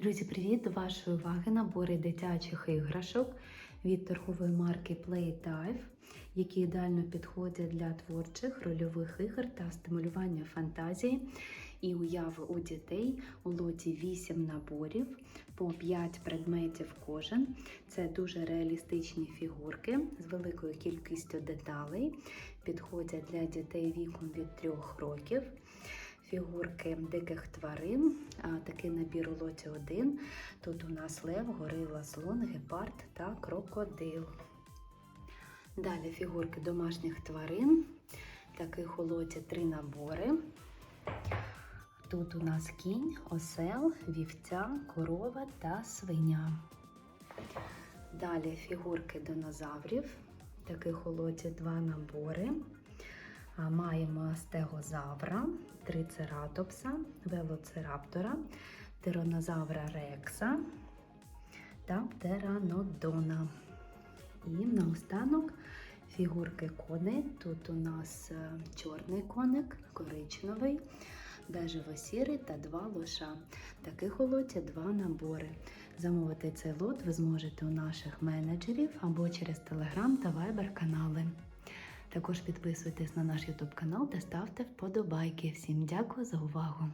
Друзі, привіт! До вашої уваги набори дитячих іграшок від торгової марки Playdive, які ідеально підходять для творчих рольових ігор та стимулювання фантазії і уяви у дітей. У лоті 8 наборів по 5 предметів кожен. Це дуже реалістичні фігурки з великою кількістю деталей. Підходять для дітей віком від 3 років фігурки диких тварин. Такий набір у лоті 1. Тут у нас лев, горила, слон, гепард та крокодил. Далі фігурки домашніх тварин. Таких у лоті 3 набори. Тут у нас кінь, осел, вівця, корова та свиня. Далі фігурки динозаврів. Таких у лоті 2 набори. Маємо стегозавра, трицератопса, велоцираптора, тиранозавра рекса та птеранодона. І наостанок фігурки коней. Тут у нас е, чорний коник, коричневий, бежево-сірий та два лоша. Таких у лоті два набори. Замовити цей лот ви зможете у наших менеджерів або через Telegram та Viber канали. Також підписуйтесь на наш YouTube канал та ставте вподобайки. Всім дякую за увагу!